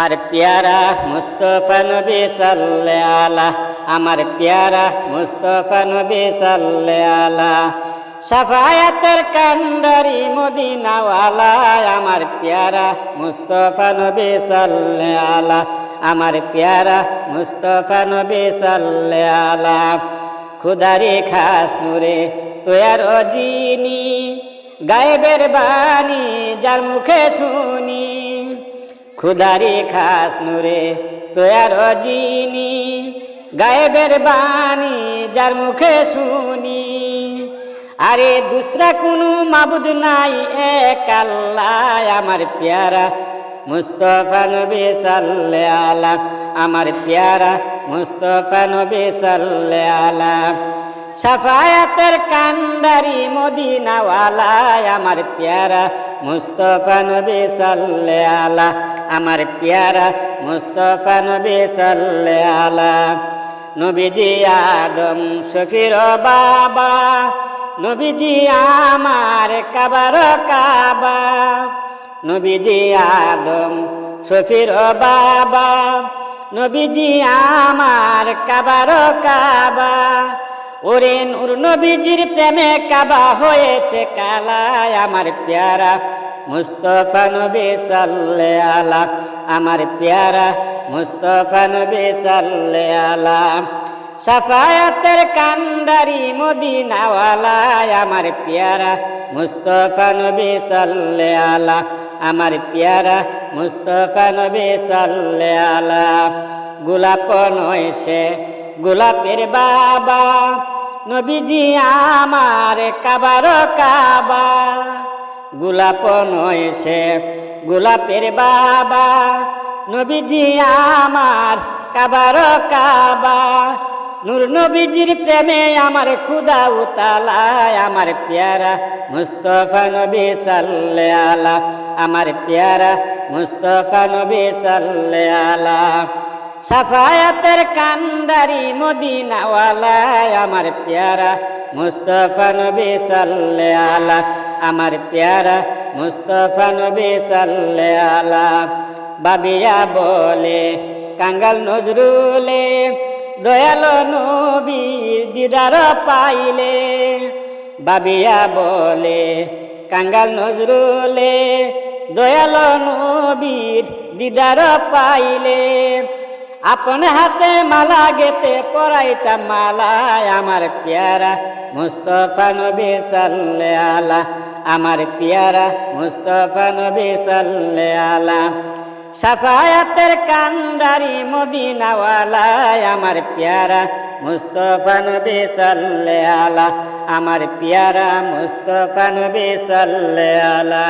আমার পেয়ারা মুস্তফা নবী সাল্লে আলা আমার পেয়ারা মুস্তফা নবী সাল্লে আলা সাফায়াতের কান্ডারি মদিনাওয়ালা আমার পেয়ারা মুস্তফা নবী সাল্লে আলা আমার পেয়ারা মুস্তফা নবী সাল্লে আলা খুদারি খাস নুরে, তোয়ার জিনি গায়েবের বাণী যার মুখে শুনি। খুদারি খাস নুরে তোয়ার জিনি গায়েবের বাণী যার মুখে শুনি। আরে দুসরা কোনো মাবুদ নাই এক আল্লাহ, আমার পেয়ারা মুস্তফা নবী সাল্লে আলা আমার পেয়ারা মুস্তফা নবী সাল্লে আলা সাফায়াতের কান্ডারি মদিনাওয়ালা আমার পেয়ারা মুস্তফা নবী সাল্লে আলা আমার পেয়ারা মুস্তফা নবী সাল্লে আলা নবীজি আদম শফির বাবা, নবীজি আমার কাবার কাবা, নবীজি আদম শফির বাবা, নবীজি আমার কাবার কাবা, ওরে নূর নবীজির প্রেমে কাবা হয়েছে কালায় আমার পেয়ারা মুস্তফা নবী সাল্লে আলা আমার পেয়ারা মুস্তফা নবী সাল্লে আলা সাফায়াতের কান্ডারি মদিনাওয়ালা আমার পেয়ারা মুস্তফা নবী সাল্লে আলা আমার পেয়ারা মুস্তফা নবী সাল্লে আলা গোলাপ নয় গোলাপের বাবা, নবীজি আমার কাবার কাবা। গোলাপ নয় সে গোলাপের বাবা, নবীজি আমার, কাবার কাবা। নূর নবীজির প্রেমে আমার খুদা উতালায়, আমার পেয়ারা মুস্তফা নবী সাল্লে আলা আমার পেয়ারা মুস্তফা নবী সাল্লে আলা সাফায়াতের কান্ডারি মদিনাওয়ালা আমার পেয়ারা মুস্তফা নবী সাল্লে আলা আমার পেয়ারা মুস্তফা নবী সাল্লে আলা বাবিয়া বলে, কাঙ্গাল নজরুলে দয়াল নবীর দিদার পাইলে। বাবিয়া বলে, কাঙ্গাল নজরুলে দয়াল নবীর দিদার পাইলে। আপন হাতে মালা গেতে পরাইতাম মালায় আমার পেয়ারা মুস্তফা নবী সাল্লে আলা আমার পিয়ারা মুস্তফা নবী সাল্লে আলা সাফায়াতের কান্দারি মদিনাওয়ালায় আমার পিয়ারা মুস্তফা নবী সাল্লে আলা আমার পিয়ারা মুস্তফা নবী সাল্লে আলা